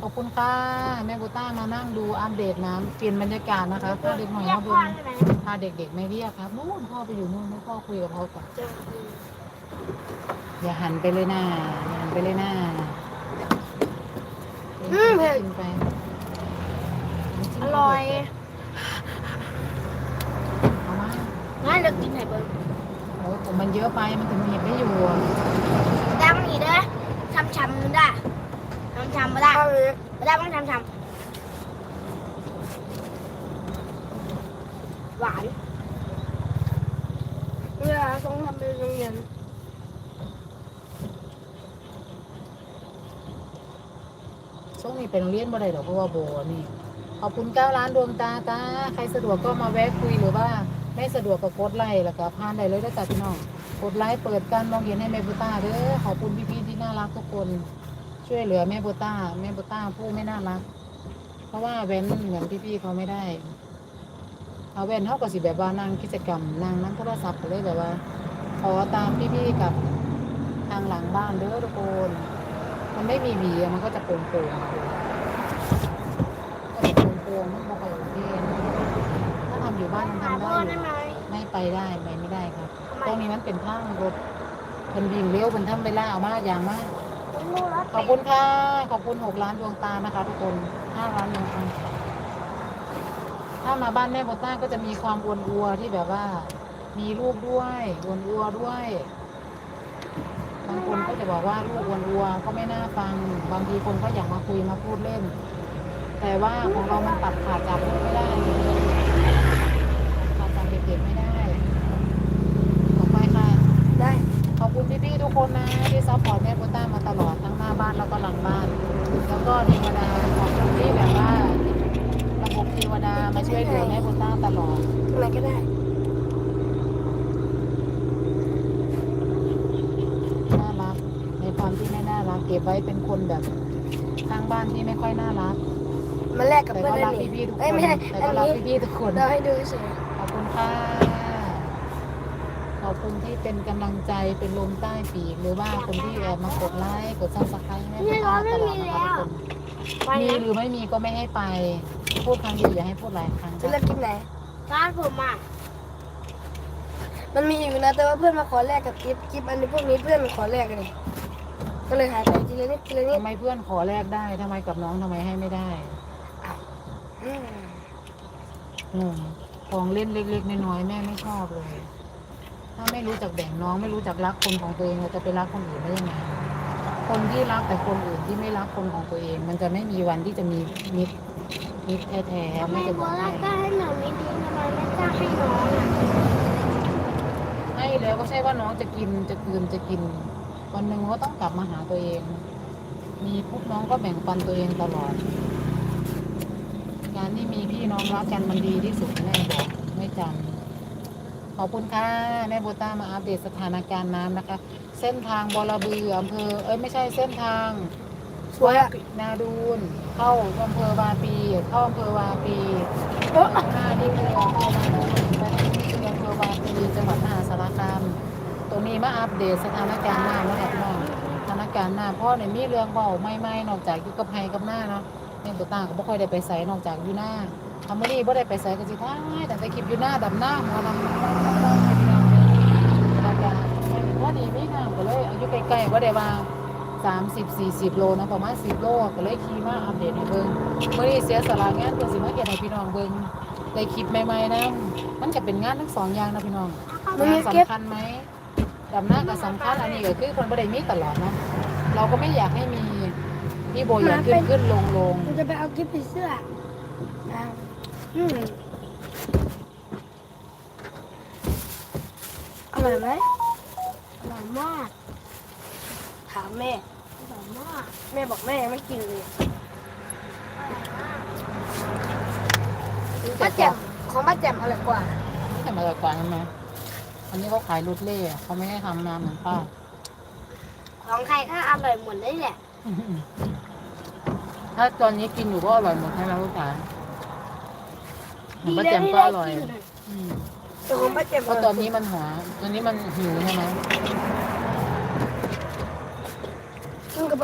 ขอบคุณค่ะแม่บูต้ามานั่งดูอัปเดตน้ำเปลี่ยนบรรยากาศนะคะพาเด็กหน่อยเรียมากบพ่อนใช่ไหมพาเด็กๆไม่เรียกครับนู่นพ่อไปอยู่นู่นให้พ่อคุยกับเขาก่อนเจออย่าหันไปเลยนะอย่าหันไปเลยนะอืมเผ็ดกินไปอร่อยเอามางั้นเดี๋ยวกินไหนเบิ้งโอ้ยผมมันเยอะไปมันถึงเห็นไม่อยู่อะได้บ้างอีกเด้อชำชำๆได้ชำชำๆไม่ได้ไม่ได้บ้างชำชำๆหวานเวลาต้องทำเป็นโรงเรียนช่วงนี้เป็นโรงเรียนบ่ได้หรอกเพราะว่าโบนี่ขอบคุณเก้าล้านดวงตาตาใครสะดวกก็มาแวะคุยหรือว่าไม่สะดวกก็กดไลค์แล้วก็ผ่านได้เลยนะจ๊ะพี่น้องกดไลค์เปิดการมองเห็นให้แม่บูต้าเด้อขอบคุณพี่ๆที่น่ารักทุกคน ช่วยเหลือแม่บูต้า แม่บูต้าผู้ไม่น่ารัก เพราะว่าเว้นเหมือนพี่ๆเขาไม่ได้เอาเว้นเท่ากับสิแบบว่านั่งกิจกรรมนั่งนั่งโทรศัพท์ก็เลยแบบว่าขอตามพี่ๆกับทางหลังบ้านเด้อทุกคนมันไม่มีหวีอะมันก็จะโป่งๆอะก็จะโป่งๆมันบอกไปโอเคนะถ้าทำอยู่บ้านมันหาทำพ่ได้ออได้ยู่ไหมไม่ไปได้ไปไม่ได้ครับทำไมตรงนี้มันเป็นทางรถเป็นวิ่งเลี้ยวเป็นทำเวลาเอามาอย่างมากผมรู้แล้ว ขอบคุณค่ะ ขอบคุณหกล้านดวงตานะคะ ทุกคนห้าล้านดวงตาถ้ามาบ้านแม่โบต้าก็จะมีความอวนอัวที่แบบว่า มีลูกด้วยอวนอัวด้วยบางคนก็จะบอกว่าลูกอวนอัวก็ไม่น่าฟัง บางทีคนก็อยากมาคุยมาพูดเล่น แต่ว่าของเรามันตัดขาดจากลูกไม่ได้ตัดจากเด็กๆไม่ได้ขอบไปค่ะ ได้ ขอบคุณพี่ๆทุกคนนะที่ซัพพอร์ตแม่โบต้ามาตลอดทั้งหน้าบ้านแล้วก็หลังบ้าน แล้วก็เทวดาขอบคุณที่แบบว่าระบบเทวดามา ช่วยเหลือแม่โบต้าตลอดอะไรก็ได้ น่ารัก ในความที่ไม่น่ารัก เก็บไว้เป็นคนแบบข้างบ้านที่ไม่ค่อยน่ารัก มาแลกกับแต่เพื่อนก็ได้รักนี่พี่ๆทุกคเอ้ยนไม่ใช่แต่อัก็นรักนี้พี่ๆทุกคน เราให้ดูเฉยขอบคุณค่ะ ขอบคุณที่เป็นกำลังใจเป็นลมใต้ปีกหรือว่าคนที่แอบมากดไลค์กดซับสไครต์ให้แม่โบต้าตลอดนะคะทุกคนวันมีนี้หรือไม่มีก็ไม่ให้ไป พูดครั้งเดียวอย่าให้พูดหลายครั้งจะเลือกกินไหนร้านผมอะมันมีอยู่นะแต่ว่าเพื่อนมาขอแลกกับกิฟต์กิฟต์อันนี้พวกนี้เพื่อนมาขอแลกเลยก็เลยหายไปทีละนิดทีละนิดทำไมเพื่อนขอแลกได้ทำไมกับน้องทำไมให้ไม่ได้อืมงงของเล่นเล็ก ๆน้อยๆแม่ไม่ชอบเลย ถ้าไม่รู้จักแบ่งน้องไม่รู้จักรักคนของตัวเองเราจะไปรักคนอื่นได้ยังไงคนที่รักแต่คนอื่นที่ไม่รักคนของตัวเอง มันจะไม่มีวันที่จะมีมิตร มิตรแท้ๆทำไมไม่จะบบออกกว่าให้กล้าให้หนูไม่ดีทำไมไม่กล้าให้น้องอะให้แล้วก็ใช่ว่าน้องจะกินจะกลืนจะกิน วันหนึ่งก็ต้องกลับมาหาตัวเอง มีปุ๊บน้องก็แบ่งปันตัวเองตลอด การที่มีพี่น้องรักกันมันดีที่สุดแม่บอกไม่จำขอบคุณค่ะแม่โบต้ามาอัปเดตสถานการณ์น้ำนะคะ เส้นทางบอระบืออำเภอเอ้ยไม่ใช่เส้นทาง วยนาดูนเข้าอำเภอวาปีเข้าอำเภอวาปีเออมาที่พะเยเข้ามาดูนไปที่อำเภอวาปีจังหวัดมหาสารคามตรงนี้มาอัปเดตสถานการณ์หน้าเมื่อน้สถานการณ์หน้าพ่อในมีเรื่องเบาไม่ไม่นอกจากอยู่กับไฮกับหน้าเนาะเนี่ยตัวต่างก็ไม่ค่อยได้ไปใส่นอกจากอยู่หน้าทำไม่ได้ไม่ได้ไปใส่ก็จิท้ายแต่ไปคลิปอยู่หน้าดำหน้าหัวดำหน้าดำหน้นาน้าดำหน้าดำหน้าดำหน้าดาดำหน้าดำหน้าดำหด้าา สามสิบสี่สิบโลนะประมาณสิบโลก็เลยขี่มาอัปเดตให้เบิ่งบ่อได้เสียสละงานตัวสิมาเก็ดให้พี่น้องเบิ่งได้คลิปใหม่ๆนะมันจะเป็นงานทั้งสองอย่างนะพี่น้องงานสำคัญไหมดับหน้าก็สำคัญอันนี้ก็คือคนบ่เด้มีตลอดนะเราก็ไม่อยากให้มีพี่โบยอนขึ้นขึ้นลงลงเราจะไปเอาคลิปผีเสื้ออืมอร่อยไหมอร่อยมากถามแม่ แม่บอกแม่ยังไม่กินเลยป้าแจ่มของป้าแจ่มอร่อยกว่าแต่มาจากกว่าใช่ไหมอันนี้เขาขายรถเล่อะเขาไม่ให้ทำน้ำเหมือนป้าของใครก็อร่อยหมดเลยแหละถ้าตอนนี้กินอยู่ก็อร่อยหมดใช่ไหมลูกจ๋าของป้าแจมก็อร่อยอืมแต่ของป้าแจ่มเพราะตอนนี้มันหัวตอนนี้มันหิวใช่ไหม มันกั